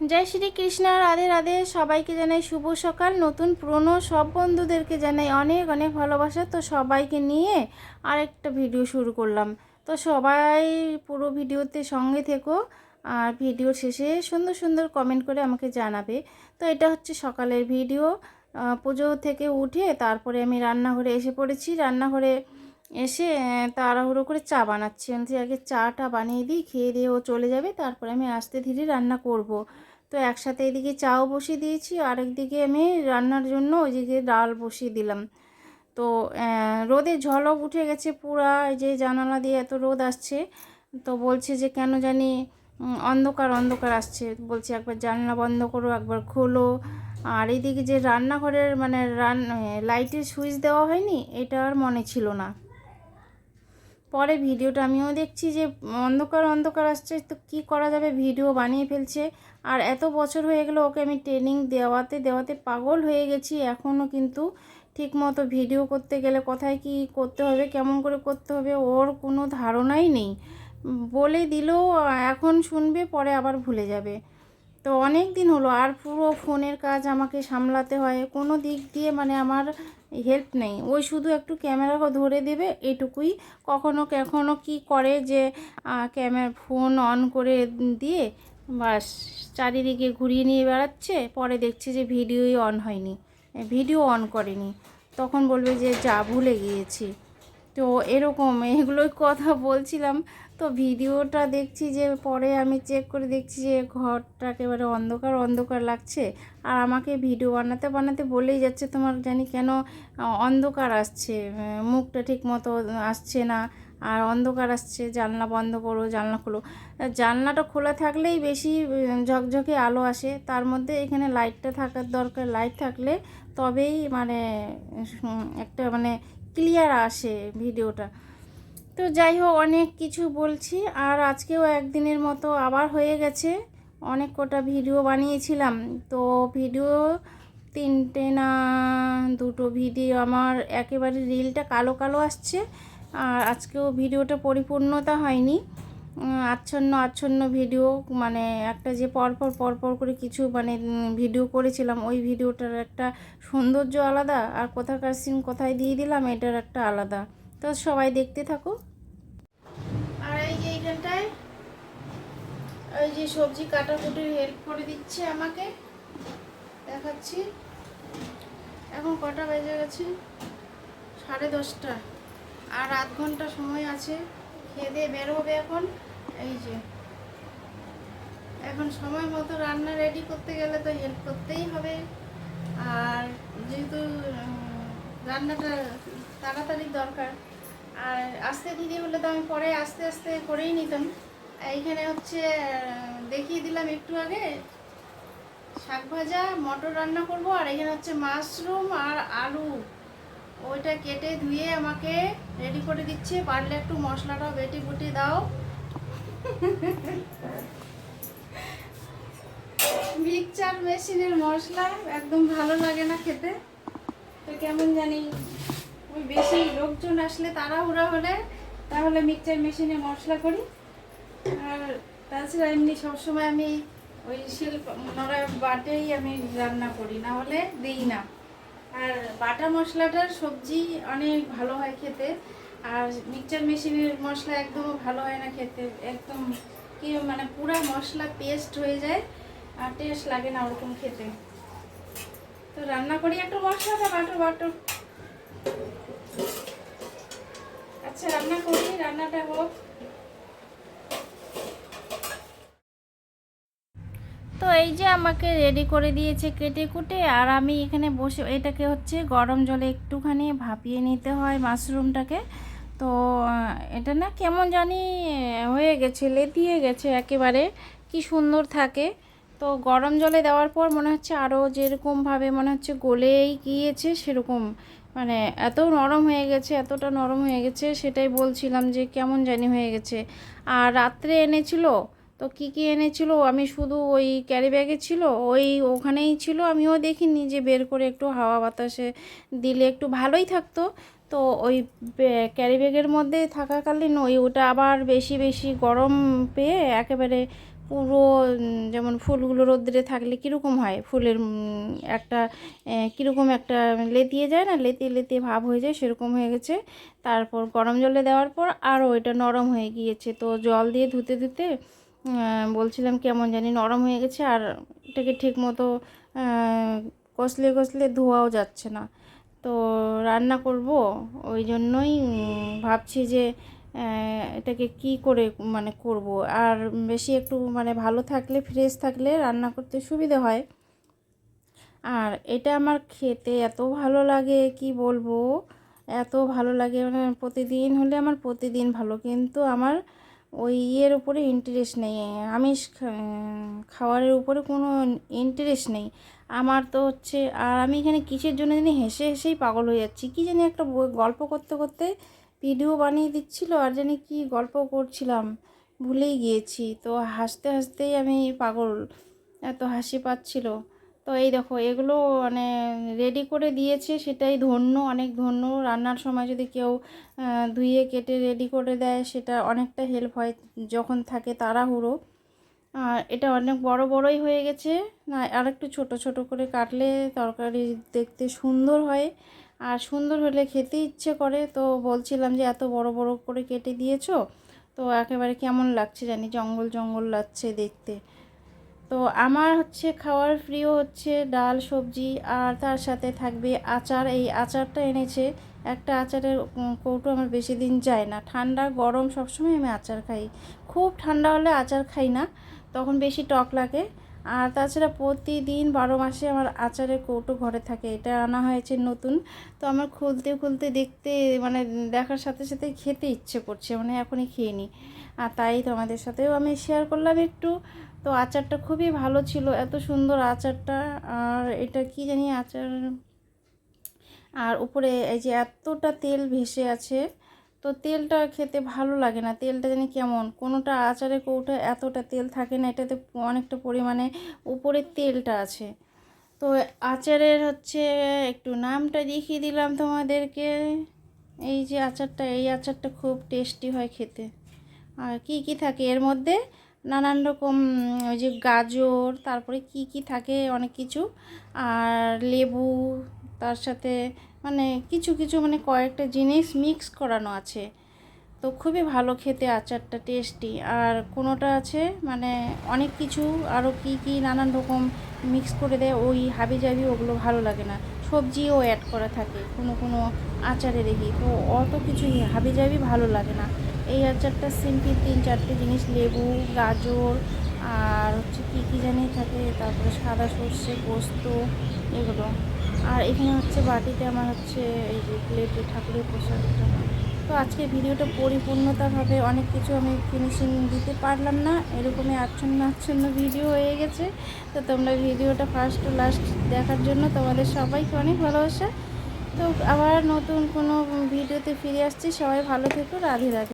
জয় শ্রী কৃষ্ণ রাধে রাধে। সবাইকে জানাই শুভ সকাল। নতুন পুরনো সব বন্ধুদেরকে জানাই অনেক অনেক ভালোবাসা। তো সবাইকে নিয়ে আরেকটা ভিডিও শুরু করলাম। তো সবাই পুরো ভিডিওতে সঙ্গে থেকো আর ভিডিওর শেষে সুন্দর সুন্দর কমেন্ট করে আমাকে জানাবে। তো এটা হচ্ছে সকালের ভিডিও। পুজো থেকে উঠে তারপরে আমি রান্নাঘরে এসে পড়েছি। রান্নাঘরে এসে তাড়াহুড়ো করে চা বানাচ্ছি। আগে চাটা বানিয়ে দিই, খেয়ে দিয়ে ও চলে যাবে। তারপরে আমি আস্তে ধীরে রান্না করব। তো একসাথে এদিকে চাও বসিয়ে দিয়েছি আরেকদিকে আমি রান্নার জন্য ওইদিকে ডাল বসিয়ে দিলাম। তো রোদে ঝলক উঠে গেছে পুরা যে জানালা দিয়ে এত রোদ আসছে, তো বলছে যে কেন জানি অন্ধকার অন্ধকার আসছে। বলছে একবার জানলা বন্ধ করো, একবার খোলো। আর এইদিকে যে রান্নাঘরের মানে রান লাইটের সুইচ দেওয়া হয়নি, এটা আর মনে ছিল না। পরে ভিডিওটা আমিও দেখছি যে অন্ধকার অন্ধকার আসছে, তো কি করা যাবে? ভিডিও বানিয়ে ফেলছে। আর এত বছর হয়ে গেলো ওকে আমি ট্রেনিং দেওয়াতে দেওয়াতে পাগল হয়ে গেছি। এখনও কিন্তু ঠিক মতো ভিডিও করতে গেলে কোথায় কি করতে হবে, কেমন করে করতে হবে, ওর কোনো ধারণাই নেই। বলে দিলেও এখন শুনবে, পরে আবার ভুলে যাবে। তো অনেক দিন হলো আর পুরো ফোনের কাজ আমাকে সামলাতে হয়। কোনো দিক দিয়ে মানে আমার হেল্প নেই। ওই শুধু একটু ক্যামেরা ধরে দেবে এটুকুই। কখনো কখনো কি করে যে ক্যামেরা ফোন অন করে দিয়ে বাস চারিদিকে ঘুরিয়ে নিয়ে বেড়াচ্ছে, পরে দেখছে যে ভিডিওই অন হয়নি। ভিডিও অন করেনি। তখন বলবে যে, যা ভুলে গিয়েছি। তো এরকম এগুলোই কথা বলছিলাম। তো ভিডিওটা দেখছি যে পরে আমি চেক করে দেখছি যে ঘরটা একেবারে অন্ধকার অন্ধকার লাগছে। আর আমাকে ভিডিও বানাতে বানাতে বলেই যাচ্ছে তোমার জানি কেন অন্ধকার আসছে। মুখটা ঠিক মতো আসছে না। আর অন্ধকার আসছে, জানলা বন্ধ করো, জানলা খোলো। জানলাটা খোলা থাকলেই বেশি ঝকঝকে আলো আসে। তার মধ্যে এখানে লাইটটা থাকার দরকার, লাইট থাকলে তবেই মানে একটা মানে ক্লিয়ার আসে ভিডিওটা। তো যাই হোক, অনেক কিছু বলছি। আর আজকেও একদিনের মতো আবার হয়ে গেছে। অনেক কটা ভিডিও বানিয়েছিলাম। তো ভিডিও তিনটে না দুটো ভিডিও আমার একেবারে রিলটা কালো কালো আসছে। আর আজকেও ভিডিওটা পরিপূর্ণতা হয়নি। আচ্ছন্ন আচ্ছন্ন ভিডিও মানে একটা যে পরপর পরপর করে কিছু মানে ভিডিও করেছিলাম, ওই ভিডিওটার একটা সৌন্দর্য আলাদা। আর কোথাকার সিন কোথায় দিয়ে দিলাম, এটার একটা আলাদা। তো সবাই দেখতে থাকো আর এই যে এইখানটায় ওই যে সবজি কাটাকুটির হেল্প করে দিচ্ছে আমাকে। দেখাচ্ছি। এখন কটা বেজে গেছে? সাড়ে দশটা। আর আধ ঘণ্টা সময় আছে। খেয়ে দিয়ে বেরোবে এখন। এই যে। এখন সময় মতো রান্না রেডি করতে গেলে তো হেল্প করতেই হবে। আর যেহেতু রান্নাটা তাড়াতাড়ি দরকার। আর আস্তে দিদি হলে তো আমি পরে আস্তে আস্তে করেই নিতাম। এইখানে হচ্ছে, দেখিয়ে দিলাম একটু আগে, শাক ভাজা, মটর রান্না করব, আর এখানে হচ্ছে মাশরুম আর আলু। ওইটা কেটে ধুয়ে আমাকে রেডি করে দিচ্ছে। পারলে একটু মশলাটাও বেটে বুটে দাও। মিক্সচার মেশিনের মশলা, একদম ভালো লাগে না খেতে। তো কেমন জানি, ওই বেশি লোকজন আসলে তাড়াহুড়া হলে, তাহলে মিক্সচার মেশিনে মশলা করি। আর তাছাড়া এমনি সবসময় আমি ওই শিল নড়া বাটেই আমি রান্না করি না হলে দিই না। আর বাটা মশলাটার সবজি অনেক ভালো হয় খেতে, আর মিক্সচার মেশিনের মশলা একদম ভালো হয় না খেতে, একদম কি মানে পুরা মশলা পেস্ট হয়ে যায়, আর টেস্ট লাগে না ওরকম খেতে। তো রান্না করি একটু মশলাটা বাটো বাটো। আচ্ছা রান্না করি, রান্নাটা হোক। এই যে আমাকে রেডি করে দিয়েছে কেটে কুটে, আর আমি এখানে বসে, এটাকে হচ্ছে গরম জলে একটুখানি ভাপিয়ে নিতে হয় মাশরুমটাকে। তো এটা না কেমন জানি হয়ে গেছে, লেতিয়ে গেছে একেবারে, কি সুন্দর থাকে। তো গরম জলে দেওয়ার পর মনে হচ্ছে আরও যেরকমভাবে মনে হচ্ছে গলেই গিয়েছে সেরকম। মানে এত নরম হয়ে গেছে, এতটা নরম হয়ে গেছে, সেটাই বলছিলাম যে কেমন জানি হয়ে গেছে। আর রাত্রে এনেছিল তো কি কি এনেছিল? আমি শুধু ওই ক্যারি ব্যাগে ছিল, ওই ওখানেই ছিল, আমিও দেখিনি যে বের করে একটু হাওয়া বাতাসে দিলে একটু ভালোই থাকতো। তো ওই ক্যারি ব্যাগের মধ্যে থাকাকালীন ওই ওটা আবার বেশি বেশি গরম পেয়ে একেবারে পুরো যেমন ফুলগুলো রোদ্রে থাকলে কীরকম হয়? ফুলের একটা কীরকম একটা লেতিয়ে যায় না? লেতিয়ে লেতিয়ে ভাব হয়ে যায়, সেরকম হয়ে গেছে। তারপর গরম জলে দেওয়ার পর আরও এটা নরম হয়ে গিয়েছে। তো জল দিয়ে ধুতে ধুতে বলছিলাম কেমন জানি নরম হয়ে গেছে আর এটাকে ঠিক মতো কষলে কষলে ধোয়াও যাচ্ছে না। তো রান্না করব, ওই জন্যই ভাবছি যে এটাকে কি করে মানে করব। আর বেশি একটু মানে ভালো থাকলে, ফ্রেশ থাকলে রান্না করতে সুবিধা হয়। আর এটা আমার খেতে এত ভালো লাগে, কি বলব? এত ভালো লাগে মানে প্রতিদিন হলে আমার প্রতিদিন ভালো। কিন্তু আমার ওই ইয়ের উপরে ইন্টারেস্ট নেই, আমিষ খাওয়ারের উপরে কোনো ইন্টারেস্ট নেই। আমার তো হচ্ছে, আর আমি এখানে কিসের জন্য জানি হেসে হেসেই পাগল হয়ে যাচ্ছি। কী জানি একটা গল্প করতে করতে ভিডিও বানিয়ে দিচ্ছিল আর জানি কি গল্প করছিলাম, ভুলেই গিয়েছি। তো হাসতে হাসতেই আমি পাগল, এত হাসি পাচ্ছিল। তো এই দেখো, এগুলো মানে রেডি করে দিয়েছে, সেটাই ধন্য, অনেক ধন্য। রান্নার সময় যদি কেউ ধুয়ে কেটে রেডি করে দেয়, সেটা অনেকটা হেল্প হয় যখন থাকে তাড়াহুড়ো। আর এটা অনেক বড় বড়ই হয়ে গেছে। না আর একটু ছোট ছোট করে কাটলে তরকারি দেখতে সুন্দর হয়। আর সুন্দর হলে খেতে ইচ্ছে করে। তো বলছিলাম যে, এত বড় বড় করে কেটে দিয়েছ, তো একেবারে কেমন লাগছে জানি? জঙ্গল জঙ্গল লাগছে দেখতে। তো আমার হচ্ছে খাওয়ার প্রিয় হচ্ছে ডাল, সবজি, আর তার সাথে থাকবে আচার। এই আচারটা এনেছে। একটা আচারের কৌটো আমার বেশি দিন যায় না। ঠান্ডা, গরম সবসময় আমি আচার খাই। খুব ঠান্ডা হলে আচার খাই না, তখন বেশি টক লাগে। আর তাছাড়া প্রতিদিন বারো মাসে আমার আচারের কৌটো ঘরে থাকে। এটা আনা হয়েছে নতুন। তো আমার খুলতে খুলতে দেখতে মানে দেখার সাথে সাথে খেতে ইচ্ছে করছে। মানে এখনই খেয়ে নিই। আর তাই তোমাদের সাথেও আমি শেয়ার করলাম একটু। তো আচারটা খুবই ভালো ছিল, এত সুন্দর আচারটা। আর এটা কি জানি আচার? আর উপরে এই যে এতটা তেল ভেসে আছে, তো তেলটা খেতে ভালো লাগে না। তেলটা জানি কেমন? কোনোটা আচারে কৌটা এতটা তেল থাকে না, এটাতে অনেকটা পরিমাণে উপরে তেলটা আছে। তো আচারের হচ্ছে, একটু নামটা দেখিয়ে দিলাম তোমাদেরকে। এই যে আচারটা, এই আচারটা খুব টেস্টি হয় খেতে। আর কি কি থাকে এর মধ্যে? নানান রকম ওই যে গাজর, তারপরে কি কি থাকে অনেক কিছু। আর লেবু, তার সাথে মানে কিছু কিছু মানে কয়েকটা জিনিস মিক্স করানো আছে। তো খুবই ভালো খেতে, আচারটা টেস্টি আর কোনোটা আছে মানে অনেক কিছু আরও কি কি নানান রকম মিক্স করে দেয়, ওই হাবি জাবি ওগুলো ভালো লাগে না। সবজিও অ্যাড করা থাকে কোনো কোনো আচারে দেখি তো অত কিছু হাবি জাবি ভালো লাগে না। এই আচারটা সিম্পল তিন চারটে জিনিস, লেবু, গাজর, আর হচ্ছে কী কী জানি থাকে, তারপরে সাদা সর্ষে, পোস্ত, এগুলো। আর এখানে হচ্ছে বাটিতে আমার হচ্ছে এই যে প্লেটে ঠাকুরের প্রসাদটা তো আজকে ভিডিওটা পরিপূর্ণতাভাবে অনেক কিছু আমি ফিনিশিং দিতে পারলাম না, এরকমই আচ্ছন্ন আচ্ছন্ন ভিডিও হয়ে গেছে। তো তোমরা ভিডিওটা ফার্স্ট টু লাস্ট দেখার জন্য তোমাদের সবাইকে অনেক ভালোবাসা। তো আবার নতুন কোনো ভিডিওতে ফিরে আসছি, সবাই ভালো থেকো, রাধে রাধে।